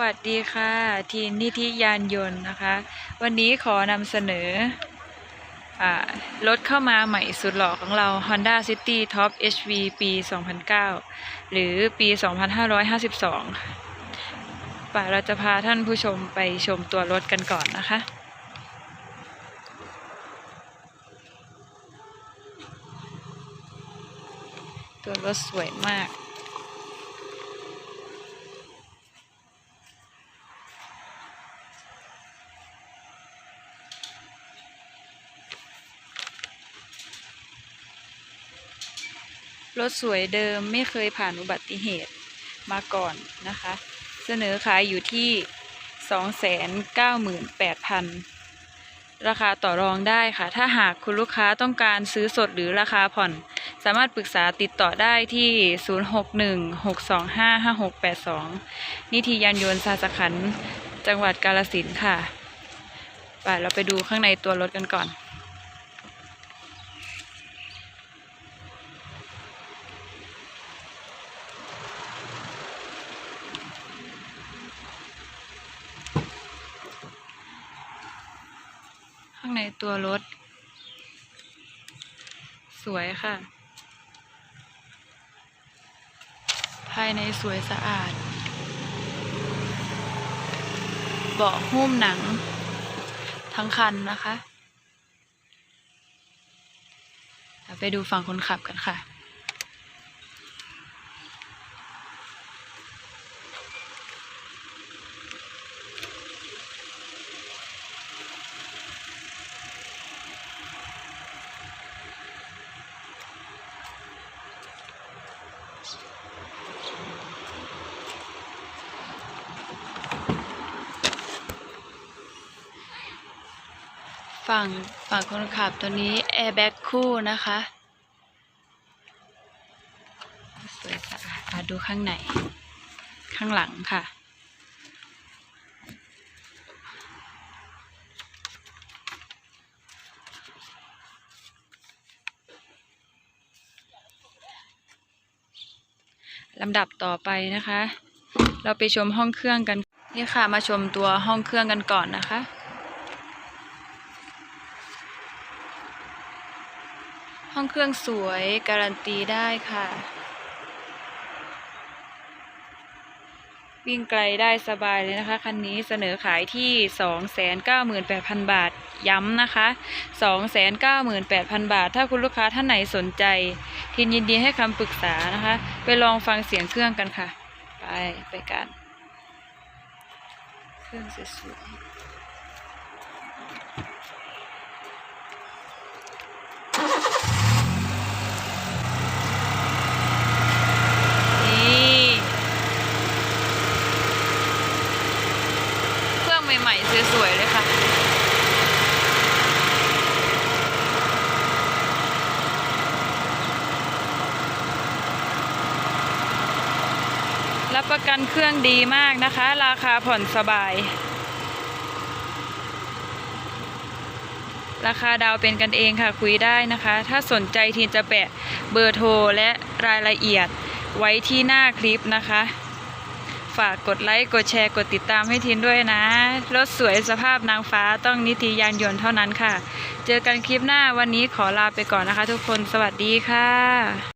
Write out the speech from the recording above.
วัสดีค่ะ ทีมนิธิยานยนต์นะคะ วันนี้ขอนำเสนอรถเข้ามาใหม่สุดหล่อของเรา Honda City Top HV ปี 2009 หรือปี 2552ป่าเราจะพาท่านผู้ชมไปชมตัวรถกันก่อนนะคะตัวรถสวยมาก รถสวยเดิมไม่เคยผ่านอุบัติเหตุมาก่อนนะคะ เสนอขายอยู่ที่ 298,000 ราคาต่อรองได้ค่ะ ถ้าหากคุณลูกค้าต้องการซื้อสดหรือราคาผ่อน สามารถปรึกษาติดต่อได้ที่ 0616255682 นิติยานยนต์สาสขัน จังหวัดกาลสินค่ะ ไปเราไปดูข้างในตัวรถกันก่อน ในตัวรถ สวยค่ะ ภายในสวยสะอาด เบาะหุ้มหนัง ทั้งคันนะคะ ไปดูฝั่งคนขับกันค่ะ ฝั่งฝั่งคนขับตัวนี้แอร์แบ็กคู่นะคะ สวยสะอาดอะดูข้างในข้างหลังค่ะ ลำดับต่อไปนะคะ เราไปชมห้องเครื่องกัน นี่ค่ะมาชมตัวห้องเครื่องกันก่อนนะคะ ห้องเครื่องสวยการันตีได้ค่ะ วิ่งไกลได้สบายเลยนะคะ คันนี้เสนอขายที่ 298,000 บาท ย้ำนะคะ 298,000 บาท ถ้าคุณลูกค้าท่านไหนสนใจทีนยินดีให้คำปรึกษานะคะ ไปลองฟังเสียงเครื่องกันค่ะ ไป ไปกัน เครื่องสวยๆ นี่เครื่อง ใหม่ ๆ สวย ๆ เลยค่ะ รับประกันเครื่องดีมากนะคะ ราคาผ่อนสบาย ราคาดาวเป็นกันเองค่ะคุยได้นะคะ ถ้าสนใจทีนจะแปะเบอร์โทรและรายละเอียดไว้ที่หน้าคลิปนะคะ ฝากกดไลค์กดแชร์กดติดตามให้ทีนด้วยนะ รถสวยสภาพนางฟ้าต้องนิติยานยนต์เท่านั้นค่ะ เจอกันคลิปหน้าวันนี้ขอลาไปก่อนนะคะ ทุกคนสวัสดีค่ะ